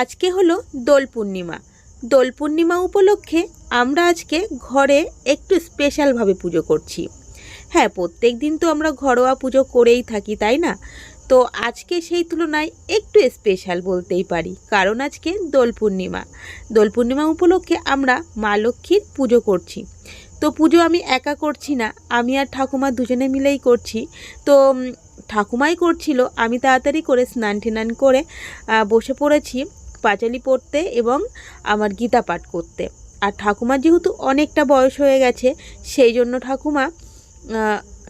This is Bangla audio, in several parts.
আজকে হলো দোল পূর্ণিমা। দোল পূর্ণিমা উপলক্ষে আমরা আজকে ঘরে একটু স্পেশালভাবে পুজো করছি। হ্যাঁ প্রত্যেক দিন তো আমরা ঘরোয়া পুজো করেই থাকি, তাই না? তো আজকে সেই তুলনায় একটু স্পেশাল বলতেই পারি, কারণ আজকে দোল পূর্ণিমা। দোল পূর্ণিমা উপলক্ষে আমরা মা লক্ষ্মীর পুজো করছি। তো পুজো আমি একা করছি না, আমি আর ঠাকুমা দুজনে মিলেই করছি। তো ঠাকুমাই করছিল, আমি তাড়াতাড়ি করে স্নান টেনান করে বসে পড়েছি। পাঁচালি পড়তে এবং আমার গীতা পাঠ করতে। আর ঠাকুমার যেহেতু অনেকটা বয়স হয়ে গেছে, সেই জন্য ঠাকুমা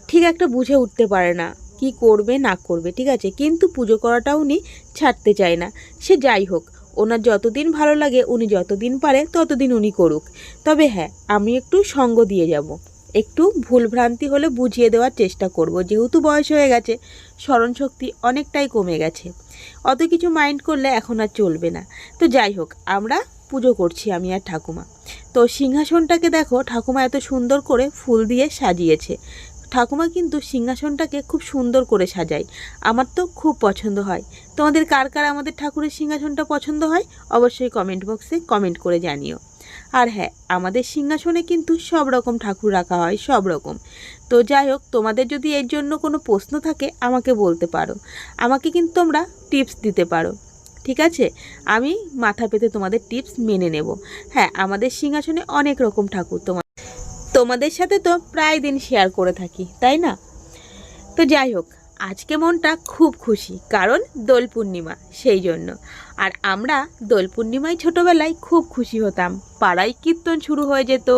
ঠিক একটা বুঝে উঠতে পারে না, কি করবে, না করবে, ঠিক আছে? কিন্তু পুজো করাটা উনি ছাড়তে চায় না। সে যাই হোক, ওনার যতদিন ভালো লাগে, উনি যতদিন পারে, ততদিন উনি করুক। তবে হ্যাঁ আমি একটু সঙ্গ দিয়ে যাব। একটু ভুলভ্রান্তি হলে বুঝিয়ে দেওয়ার চেষ্টা করব। যেহেতু বয়স হয়ে গেছে, স্মরণশক্তি অনেকটাই কমে গেছে। অত কিছু মাইন্ড করলে এখন আর চলবে না। তো যাই হোক, আমরা পুজো করছি আমি আর ঠাকুমা। তো সিংহাসনটাকে দেখো, ঠাকুমা এত সুন্দর করে ফুল দিয়ে সাজিয়েছে। ঠাকুমা কিন্তু সিংহাসনটাকে খুব সুন্দর করে সাজায়। আমার তো খুব পছন্দ হয়। তোমাদের কার কার আমাদের ঠাকুরের সিংহাসনটা পছন্দ হয়? অবশ্যই কমেন্ট বক্সে কমেন্ট করে জানিও। আর হ্যাঁ আমাদের সিংহাসনে কিন্তু সব রকম ঠাকুর রাখা হয়, সব রকম। তো যাই হোক, তোমাদের যদি এর জন্য কোনো প্রশ্ন থাকে, আমাকে বলতে পারো। আমাকে কিন্তু তোমরা টিপস দিতে পারো। ঠিক আছে? আমি মাথা পেতে তোমাদের টিপস মেনে নেব। হ্যাঁ আমাদের সিংহাসনে অনেক রকম ঠাকুর তোমার তোমাদের সাথে তো প্রায় দিন শেয়ার করে থাকি, তাই না? তো যাই হোক আজকে মনটা খুব খুশি, কারণ দোল পূর্ণিমা, সেই জন্য। আর আমরা দোল পূর্ণিমায় ছোটোবেলায় খুব খুশি হতাম। পাড়ায় কীর্তন শুরু হয়ে যেত,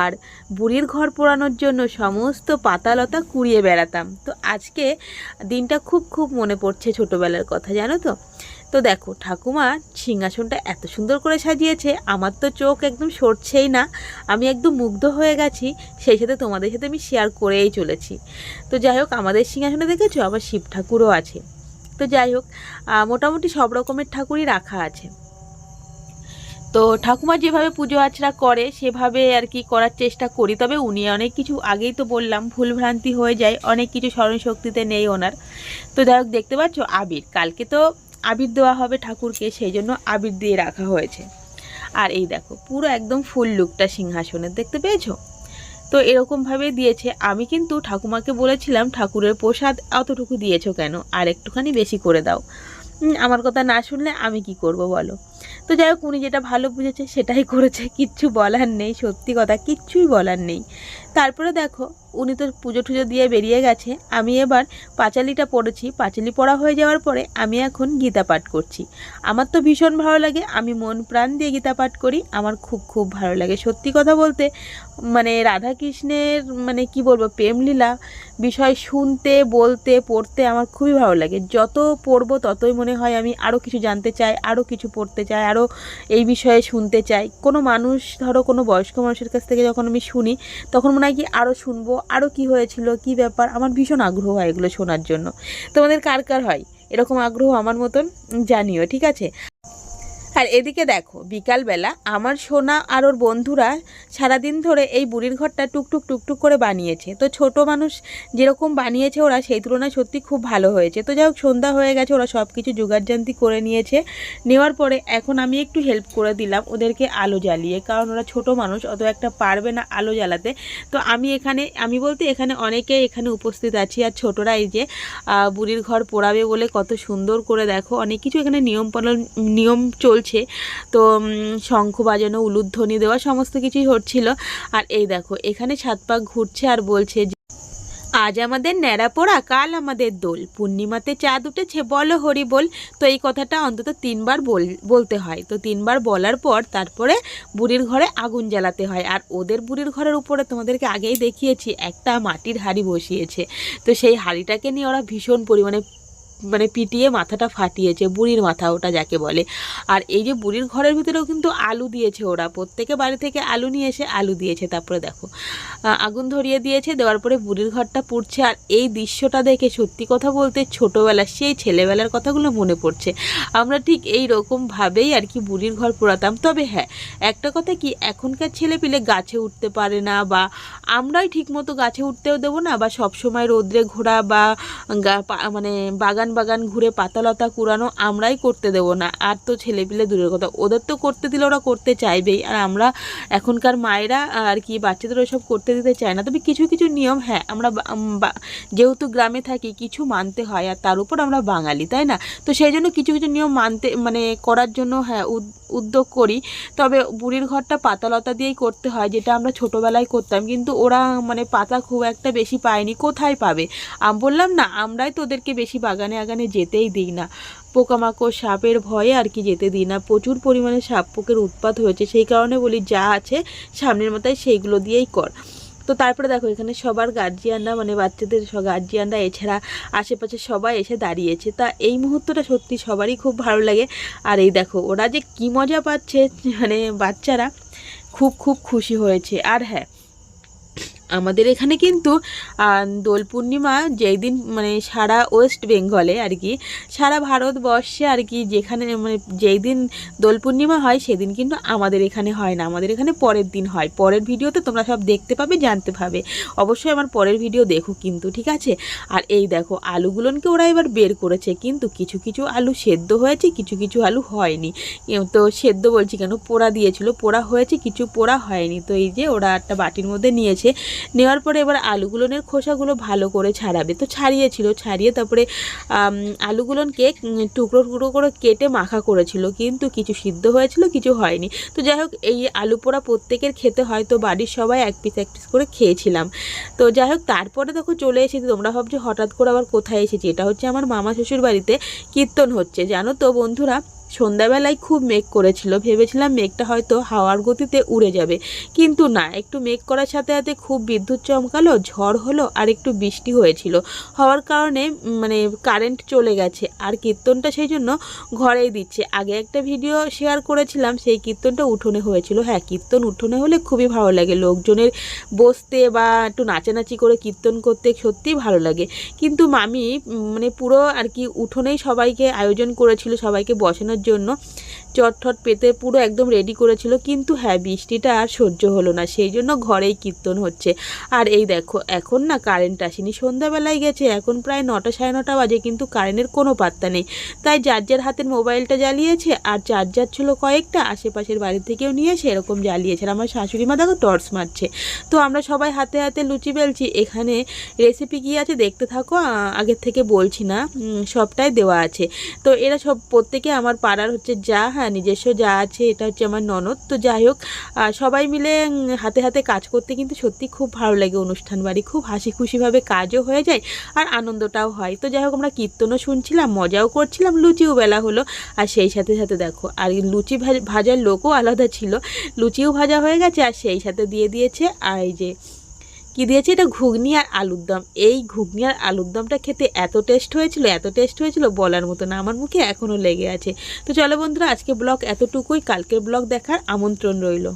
আর বুড়ির ঘর পোড়ানোর জন্য সমস্ত পাতালতা কুড়িয়ে বেড়াতাম। তো আজকে দিনটা খুব খুব মনে পড়ছে ছোটোবেলার কথা, জানো তো? তো দেখো, ঠাকুমা সিংহাসনটা এত সুন্দর করে সাজিয়েছে, আমার তো চোখ একদম সরছেই না। আমি একদম মুগ্ধ হয়ে গেছি, সেই সাথে তোমাদের সাথে আমি শেয়ার করেই চলেছি। তো যাই হোক, আমাদের সিংহাসনে দেখেছ? আবার শিব ঠাকুরও আছে। তো যাই হোক মোটামুটি সব রকমের ঠাকুরই রাখা আছে। তো ঠাকুমা যেভাবে পুজো আচরা করে, সেভাবে আর কি করার চেষ্টা করি। তবে উনি অনেক কিছু আগেই তো বললাম ভুলভ্রান্তি হয়ে যায়, অনেক কিছু স্মরণশক্তিতে নেই ওনার। তো যাই হোক, দেখতে পাচ্ছ? আবির, কালকে তো আবির দেওয়া হবে ঠাকুরকে, সেই জন্য আবির দিয়ে রাখা হয়েছে। আর এই দেখো, পুরো একদম ফুল লুকটা সিংহাসনের, দেখতে পেয়েছ? তো এরকমভাবে দিয়েছে। আমি কিন্তু ঠাকুমাকে বলেছিলাম, ঠাকুরের প্রসাদ অতটুকু দিয়েছ কেন? আর একটুখানি বেশি করে দাও। আমার কথা না শুনলে আমি কি করব বলো? তো যাই হোক, উনি যেটা ভালো বুঝেছে সেটাই করেছে, কিচ্ছু বলার নেই, সত্যি কথা কিচ্ছুই বলার নেই। তারপরে দেখো, উনি তো পুজো টুজো দিয়ে বেরিয়ে গেছে, আমি এবার পাঁচালিটা পড়েছি, পাঁচালি পড়া হয়ে যাওয়ার পরে আমি এখন গীতা পাঠ করছি। আমার তো ভীষণ ভালো লাগে, আমি মন প্রাণ দিয়ে গীতা পাঠ করি, আমার খুব খুব ভালো লাগে। সত্যি কথা বলতে মানে রাধা কৃষ্ণের মানে কি বলব, প্রেমলীলা বিষয় শুনতে, বলতে, পড়তে আমার খুবই ভালো লাগে। যত পড়ব ততই মনে হয় আমি আরও কিছু জানতে চাই আরও কিছু পড়তে চাই। আরও এই বিষয়ে শুনতে চাই। কোনো মানুষ, ধরো কোনো বয়স্ক মানুষের কাছ থেকে যখন আমি শুনি, তখন মনে হয় কি আরও শুনব আরও কী হয়েছিল, কি ব্যাপার? আমার ভীষণ আগ্রহ হয় এগুলো শোনার জন্য। তোমাদের কার কার হয়? এরকম আগ্রহ আমার মতন? জানিও, ঠিক আছে? আর এদিকে দেখো, বিকালবেলা আমার সোনা আর ওর বন্ধুরা সারাদিন ধরে এই বুড়ির ঘরটা টুকটুক টুকটুক করে বানিয়েছে। তো ছোট মানুষ যেরকম বানিয়েছে ওরা, সেই তুলনায় সত্যি খুব ভালো হয়েছে। তো যাই হোক, সন্ধ্যা হয়ে গেছে, ওরা সব কিছু জোগাড়জান্তি করে নিয়েছে। নেওয়ার পরে এখন আমি একটু হেল্প করে দিলাম ওদেরকে আলো জ্বালিয়ে, কারণ ওরা ছোট মানুষ, অত একটা পারবে না আলো জ্বালাতে। তো আমি এখানে, আমি বলতে এখানে অনেকে এখানে উপস্থিত আছি, আর ছোটরা এই যে বুড়ির ঘর পোড়াবে বলে কত সুন্দর করে দেখো। অনেক কিছু এখানে নিয়ম পালন, নিয়ম চলছে। তো শঙ্খ বাজানো, উলুধ্বনি দেওয়া সমস্ত কিছুই হচ্ছিল। আর এই দেখো, এখানে ছাদ পাক ঘুরছে আর বলছে আজ আমাদের ন্যাড়া পোড়া, কাল আমাদের দোল। পূর্ণিমাতে চাঁদ উঠেছে বলো হরি বল তো এই কথাটা অন্তত তিনবার বল, বলতে হয়। তো তিনবার বলার পর তারপরে বুড়ির ঘরে আগুন জ্বালাতে হয়। আর ওদের বুড়ির ঘরের উপরে তোমাদেরকে আগেই দেখিয়েছি, একটা মাটির হাঁড়ি বসিয়েছে। তো সেই হাঁড়িটাকে নিয়ে ওরা ভীষণ পরিমাণে মানে পিটিয়ে মাথাটা ফাটিয়েছে, বুড়ির মাথা ওটা যাকে বলে। আর এই যে বুড়ির ঘরের ভিতরেও কিন্তু আলু দিয়েছে ওরা। প্রত্যেকে বাড়ি থেকে আলু নিয়ে এসে আলু দিয়েছে, তারপরে দেখো। আগুন ধরিয়ে দিয়েছে, দেওয়ার পরে বুড়ির ঘরটা পুড়ছে। আর এই দৃশ্যটা দেখে সত্যি কথা বলতে ছোটোবেলার সেই ছেলেবেলার কথাগুলো মনে পড়ছে। আমরা ঠিক এই রকমভাবেই আর কি বুড়ির ঘর পোড়াতাম তবে হ্যাঁ একটা কথা কি, এখনকার ছেলে পিলে গাছে উঠতে পারে না বা আমরাই ঠিকমতো গাছে উঠতেও দেবো না বা সব সময় রোদ্রে ঘোরা বা মানে বাগান বাগান ঘুরে পাতালতা কুড়ানো আমরাই করতে দেবো না। আর তো ছেলেপিলে দূরের কথা। ওদের তো করতে দিলে ওরা করতে চাইবেই। আর আমরা এখনকার মায়েরা, আর কি, বাচ্চাদের ওসব করতে দিতে চায় না। তবে কিছু কিছু নিয়ম হ্যাঁ আমরা যেহেতু গ্রামে থাকি, কিছু মানতে হয়। আর তার উপর আমরা বাঙালি, তাই না? তো সেই জন্য কিছু কিছু নিয়ম মানতে মানে করার জন্য হ্যাঁ উদ- উদ্যোগ করি। তবে বুড়ির ঘরটা পাতালতা দিয়েই করতে হয়, যেটা আমরা ছোটোবেলায় করতাম। কিন্তু ওরা মানে পাতা খুব একটা বেশি পায়নি। কোথায় পাবে? বললাম না, আমরাই তো ওদেরকে বেশি বাগানে আগানে যেতেই দিই না। পোকামাকড় সাপের ভয়ে আর কি যেতে দিই না। প্রচুর পরিমাণে সাপ পোকের উৎপাত হয়েছে। সেই কারণে বলি, যা আছে সামনের মাথায় সেইগুলো দিয়েই কর। তো তারপরে দেখো, এখানে সবার গার্জিয়ানরা মানে বাচ্চাদের সব গার্জিয়ানরা এছাড়া আশেপাশে সবাই এসে দাঁড়িয়েছে। তা এই মুহূর্তটা সত্যি সবারই খুব ভালো লাগে। আর এই দেখো, ওরা যে কী মজা পাচ্ছে মানে বাচ্চারা খুব খুব খুশি হয়েছে। আর হ্যাঁ আমাদের এখানে কিন্তু দোল পূর্ণিমা যেই দিন মানে সারা ওয়েস্ট বেঙ্গলে আর কি, সারা ভারতবর্ষে আর কি যেখানে মানে যেই দিন দোল পূর্ণিমা হয় সেদিন কিন্তু আমাদের এখানে হয় না। আমাদের এখানে পরের দিন হয়। পরের ভিডিওতে তোমরা সব দেখতে পাবে, জানতে পাবে। অবশ্যই আমার পরের ভিডিও দেখো কিন্তু, ঠিক আছে? আর এই দেখো আলুগুলোকে ওরা এবার বের করেছে। কিন্তু কিছু কিছু আলু সেদ্ধ হয়েছে, কিছু কিছু আলু হয়নি। তো সেদ্ধ বলছি কেন? পোড়া দিয়েছিল, পোড়া হয়েছে, কিছু পোড়া হয়নি। তো এই যে ওরা একটা বাটির মধ্যে নিয়েছে। নেওয়ার পরে এবার আলুগুলোনের খোসাগুলো ভালো করে ছাড়াবে। তো ছাড়িয়েছিল, ছাড়িয়ে তারপরে আলুগুলোনকে টুকরো টুকরো করে কেটে মাখা করেছিল। কিন্তু কিছু সিদ্ধ হয়েছিল, কিছু হয়নি। তো যাই হোক, এই আলু পোড়া প্রত্যেকের খেতে হয়, তো বাড়ির সবাই এক পিস এক পিস করে খেয়েছিলাম। তো যাই হোক, তারপরে দেখো চলে এসেছি, তোমরা ভাবছ হঠাৎ করে আবার কোথায় এসেছি? এটা হচ্ছে আমার মামা শ্বশুর বাড়িতে কীর্তন হচ্ছে, জানো তো বন্ধুরা? সন্ধ্যাবেলায় খুব মেঘ করেছিল। ভেবেছিলাম মেঘটা হয়তো হাওয়ার গতিতে উড়ে যাবে। কিন্তু না, একটু মেঘ করার সাথে সাথে খুব বিদ্যুৎ চমকালো, ঝড় হলো আর একটু বৃষ্টি হয়েছিল। হওয়ার কারণে মানে কারেন্ট চলে গেছে আর কীর্তনটা সেই জন্য ঘরেই দিচ্ছে। আগে একটা ভিডিও শেয়ার করেছিলাম, সেই কীর্তনটা উঠোনে হয়েছিল। হ্যাঁ কীর্তন উঠোনে হলে খুবই ভালো লাগে। লোকজনের বসতে বা একটু নাচানাচি করে কীর্তন করতে সত্যিই ভালো লাগে। কিন্তু মামি মানে পুরো আর কি উঠোনেই সবাইকে আয়োজন করেছিল, সবাইকে বসানোর জন্য চটঠট পেতে পুরো একদম রেডি করেছিল। কিন্তু হ্যাঁ বৃষ্টিটা আর সহ্য হলো না, সেই জন্য ঘরেই কীর্তন হচ্ছে। আর এই দেখো, এখন না কারেন্ট আসেনি, সন্ধ্যাবেলায় গেছে, এখন প্রায় নটা সাড়ে নটা বাজে, কিন্তু কারেন্টের কোনো পাত্তা নেই। তাই যার যার হাতের মোবাইলটা জ্বালিয়েছে, আর চার্জার ছিল কয়েকটা, আশেপাশের বাড়ি থেকেও নিয়ে এসে এরকম জ্বালিয়েছে। আর আমার শাশুড়ি মা দেখো টর্চ মারছে। তো আমরা সবাই হাতে হাতে লুচি বেলছি, এখানে রেসিপি কী আছে দেখতে থাকো আগের থেকে বলছি না সবটাই দেওয়া আছে। তো এরা সব প্রত্যেকে আমার পাড়ার হচ্ছে যা হ্যাঁ নিজস্ব যা আছে, এটা হচ্ছে আমার ননদ। তো যাই হোক সবাই মিলে হাতে হাতে কাজ করতে কিন্তু সত্যি খুব ভালো লাগে অনুষ্ঠান বাড়ি। খুব হাসি খুশিভাবে কাজও হয়ে যায় আর আনন্দটাও হয়। তো যাই হোক, আমরা কীর্তনও শুনছিলাম, মজাও করছিলাম, লুচিও বেলা হলো। আর সেই সাথে সাথে দেখো, আর লুচি ভাজার লোকও আলাদা ছিল। লুচিও ভাজা হয়ে গেছে আর সেই সাথে দিয়ে দিয়েছে। আর এই যে কি দিয়েছে? এটা ঘুগনি আর আলুর দম। এই ঘুগনি আর আলুর দমটা খেতে এত টেস্ট হয়েছিল, এত টেস্ট হয়েছিল বলার মতো না। আমার মুখে এখনও লেগে আছে। তো চলো বন্ধুরা আজকে ব্লগ এতটুকুই। কালকের ব্লগ দেখার আমন্ত্রণ রইল।